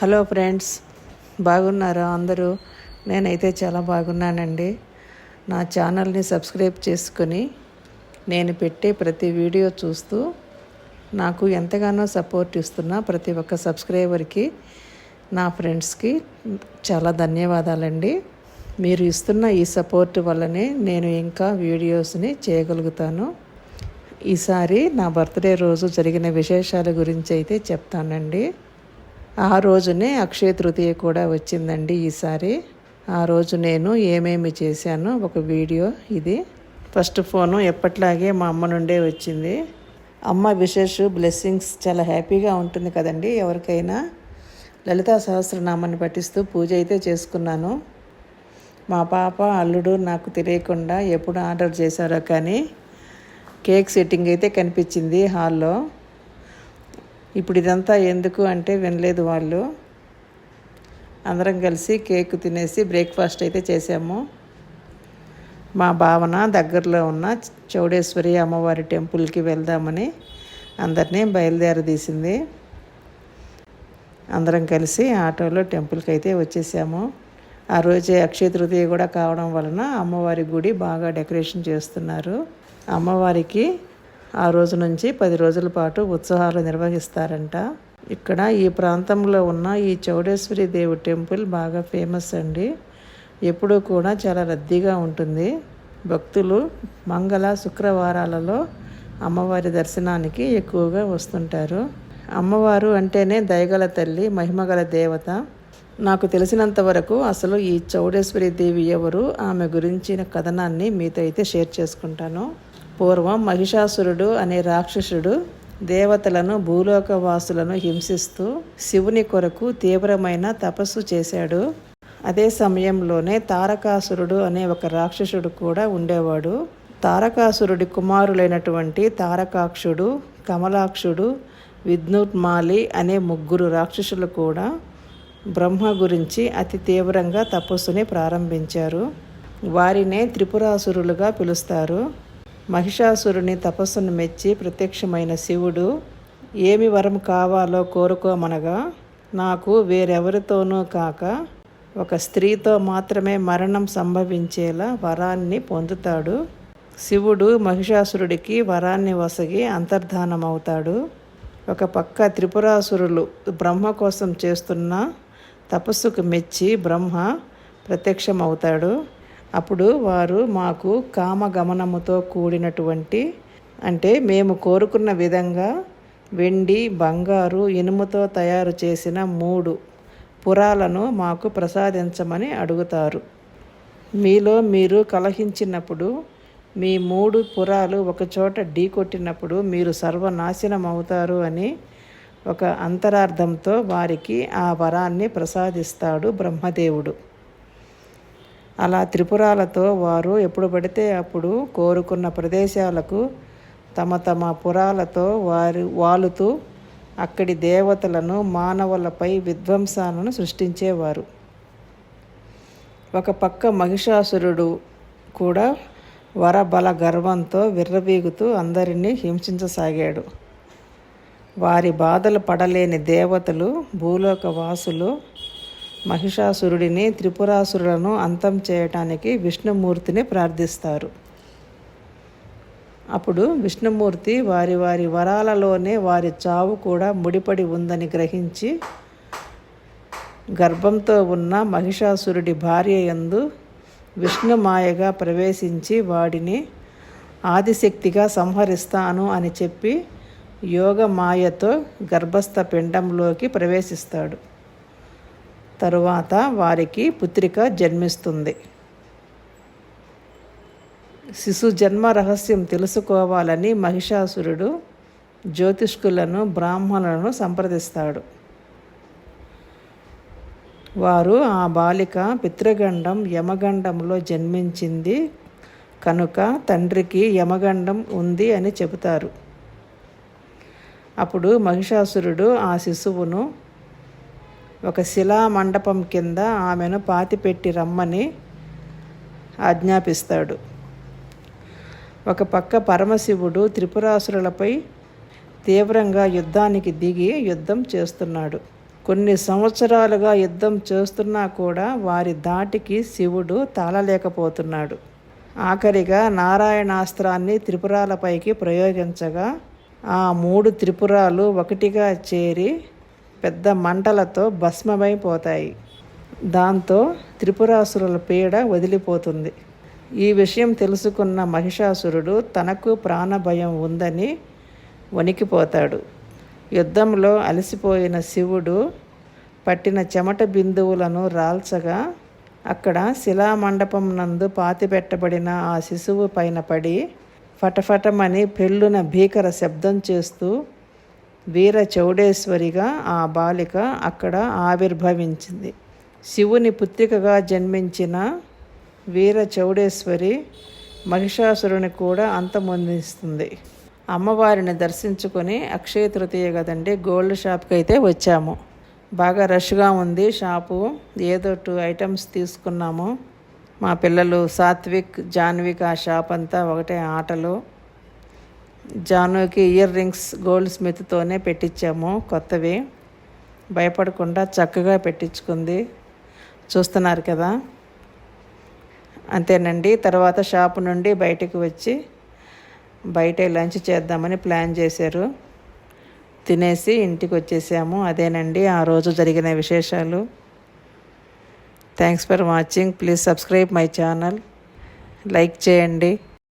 Hello friends బాగున్నారా అందరూ? నేనైతే చాలా బాగున్నానండి. నా ఛానల్ని సబ్స్క్రైబ్ చేసుకొని నేను పెట్టే ప్రతి వీడియో చూస్తూ నాకు ఎంతగానో సపోర్ట్ ఇస్తున్న ప్రతి ఒక్క సబ్స్క్రైబర్కి నా ఫ్రెండ్స్కి చాలా ధన్యవాదాలండి. మీరు ఇస్తున్న ఈ సపోర్ట్ వల్లనే నేను ఇంకా వీడియోస్ని చేయగలుగుతాను. ఈసారి నా బర్త్డే రోజు జరిగిన విశేషాల గురించి అయితే చెప్తానండి. ఆ రోజునే అక్షయ తృతీయ కూడా వచ్చిందండి ఈసారి. ఆ రోజు నేను ఏమేమి చేశానో ఒక వీడియో ఇది. ఫస్ట్ ఫోను ఎప్పట్లాగే మా అమ్మ నుండే వచ్చింది. అమ్మ విశేష్ బ్లెస్సింగ్స్ చాలా హ్యాపీగా ఉంటుంది కదండి ఎవరికైనా. లలితా సహస్రనామాన్ని పఠిస్తూ పూజ అయితే చేసుకున్నాను. మా పాప అల్లుడు నాకు తెలియకుండా ఎప్పుడు ఆర్డర్ చేశారో కానీ కేక్ సెట్టింగ్ అయితే కనిపించింది హాల్లో. ఇప్పుడు ఇదంతా ఎందుకు అంటే వినలేదు వాళ్ళు. అందరం కలిసి కేక్ తినేసి బ్రేక్ఫాస్ట్ అయితే చేసాము. మా భావన దగ్గరలో ఉన్న చౌడేశ్వరి అమ్మవారి టెంపుల్కి వెళ్దామని అందరినీ బయలుదేరదీసింది. అందరం కలిసి ఆటోలో టెంపుల్కి అయితే వచ్చేసాము. ఆ రోజే అక్షయ తృతీయ కూడా కావడం వలన అమ్మవారి గుడి బాగా డెకరేషన్ చేస్తున్నారు. అమ్మవారికి ఆ రోజు నుంచి పది రోజుల పాటు ఉత్సవాలు నిర్వహిస్తారంట. ఇక్కడ ఈ ప్రాంతంలో ఉన్న ఈ చౌడేశ్వరి దేవి టెంపుల్ బాగా ఫేమస్ అండి. ఎప్పుడూ కూడా చాలా రద్దీగా ఉంటుంది. భక్తులు మంగళ శుక్రవారాలలో అమ్మవారి దర్శనానికి ఎక్కువగా వస్తుంటారు. అమ్మవారు అంటేనే దయగల తల్లి మహిమగల దేవత. నాకు తెలిసినంత వరకు అసలు ఈ చౌడేశ్వరి దేవి ఎవరు? ఆమె గురించిన కథనాన్ని మీతో అయితే షేర్ చేసుకుంటాను. పూర్వం మహిషాసురుడు అనే రాక్షసుడు దేవతలను భూలోక వాసులను హింసిస్తూ శివుని కొరకు తీవ్రమైన తపస్సు చేశాడు. అదే సమయంలోనే తారకాసురుడు అనే ఒక రాక్షసుడు కూడా ఉండేవాడు. తారకాసురుడి కుమారులైనటువంటి తారకాక్షుడు కమలాక్షుడు విద్నుత్మాలి అనే ముగ్గురు రాక్షసులు కూడా బ్రహ్మ గురించి అతి తీవ్రంగా తపస్సుని ప్రారంభించారు. వారినే త్రిపురాసురులుగా పిలుస్తారు. మహిషాసురుని తపస్సును మెచ్చి ప్రత్యక్షమైన శివుడు ఏమి వరం కావాలో కోరుకోమనగా నాకు వేరెవరితోనూ కాక ఒక స్త్రీతో మాత్రమే మరణం సంభవించేలా వరాన్ని పొందుతాడు. శివుడు మహిషాసురుడికి వరాన్ని వసగి అంతర్ధానమవుతాడు. ఒక పక్క త్రిపురాసురులు బ్రహ్మ కోసం చేస్తున్న తపస్సుకు మెచ్చి బ్రహ్మ ప్రత్యక్షమవుతాడు. అప్పుడు వారు మాకు కామగమనముతో కూడినటువంటి అంటే మేము కోరుకున్న విధంగా వెండి బంగారు ఇనుముతో తయారు చేసిన మూడు పురాలను మాకు ప్రసాదించమని అడుగుతారు. మీలో మీరు కలహించినప్పుడు మీ మూడు పురాలు ఒకచోట ఢీకొట్టినప్పుడు మీరు సర్వనాశనం అవుతారు అని ఒక అంతరార్థంతో వారికి ఆ వరాన్ని ప్రసాదిస్తాడు బ్రహ్మదేవుడు. అలా త్రిపురాలతో వారు ఎప్పుడు పడితే అప్పుడు కోరుకున్న ప్రదేశాలకు తమ తమ పురాలతో వారు వాలుతూ అక్కడి దేవతలను మానవులపై విధ్వంసాలను సృష్టించేవారు. ఒక పక్క మహిషాసురుడు కూడా వరబల గర్వంతో విర్రవీగుతూ అందరినీ హింసించసాగాడు. వారి బాధలు పడలేని దేవతలు భూలోక వాసులు మహిషాసురుడిని త్రిపురాసురులను అంతం చేయటానికి విష్ణుమూర్తిని ప్రార్థిస్తారు. అప్పుడు విష్ణుమూర్తి వారి వారి వరాలలోనే వారి చావు కూడా ముడిపడి ఉందని గ్రహించి గర్భంతో ఉన్న మహిషాసురుడి భార్య యందు విష్ణుమాయగా ప్రవేశించి వాడిని ఆదిశక్తిగా సంహరిస్తాను అని చెప్పి యోగ మాయతో గర్భస్థ పిండంలోకి ప్రవేశిస్తాడు. తరువాత వారికి పుత్రిక జన్మిస్తుంది. శిశు జన్మ రహస్యం తెలుసుకోవాలని మహిషాసురుడు జ్యోతిష్కులను బ్రాహ్మణులను సంప్రదిస్తాడు. వారు ఆ బాలిక పితృగండం యమగండంలో జన్మించింది కనుక తండ్రికి యమగండం ఉంది అని చెబుతారు. అప్పుడు మహిషాసురుడు ఆ శిశువును ఒక శిలా మండపం కింద ఆమెను పాతిపెట్టి రమ్మని ఆజ్ఞాపిస్తాడు. ఒక పక్క పరమశివుడు త్రిపురాసురులపై తీవ్రంగా యుద్ధానికి దిగి యుద్ధం చేస్తున్నాడు. కొన్ని సంవత్సరాలుగా యుద్ధం చేస్తున్నా కూడా వారి దాటికి శివుడు తాళలేకపోతున్నాడు. ఆఖరిగా నారాయణాస్త్రాన్ని త్రిపురాలపైకి ప్రయోగించగా ఆ మూడు త్రిపురాలు ఒకటిగా చేరి పెద్ద మంటలతో భస్మమైపోతాయి. దాంతో త్రిపురాసురుల పీడ వదిలిపోతుంది. ఈ విషయం తెలుసుకున్న మహిషాసురుడు తనకు ప్రాణభయం ఉందని వణికిపోతాడు. యుద్ధంలో అలసిపోయిన శివుడు పట్టిన చెమట బిందువులను రాల్చగా అక్కడ శిలామండపం నందు పాతిపెట్టబడిన ఆ శిశువు పైన పడి ఫటఫటమని పెళ్ళున భీకర శబ్దం చేస్తూ వీర చౌడేశ్వరిగా ఆ బాలిక అక్కడ ఆవిర్భవించింది. శివుని పుత్రికగా జన్మించిన వీర చౌడేశ్వరి మహిషాసురుని కూడా అంతమొందిస్తుంది. అమ్మవారిని దర్శించుకొని అక్షయ తృతీయ కదండి గోల్డ్ షాప్కి అయితే వచ్చాము. బాగా రష్గా ఉంది షాపు ఏదో టూ ఐటమ్స్ తీసుకున్నాము. మా పిల్లలు సాత్విక్ జాన్విక్ ఆ షాప్ అంతా ఒకటే ఆటలు. జానుకి ఇయర్ రింగ్స్ గోల్డ్ స్మిత్తోనే పెట్టించాము కొత్తవి. భయపడకుండా చక్కగా పెట్టించుకుంది. చూస్తున్నారు కదా? అంతేనండి. తర్వాత షాపు నుండి బయటికి వచ్చి బయటే లంచ్ చేద్దామని ప్లాన్ చేశారు. తినేసి ఇంటికి వచ్చేసాము. అదేనండి ఆ రోజు జరిగిన విశేషాలు. Thanks for watching. Please subscribe my channel. Like చేయండి.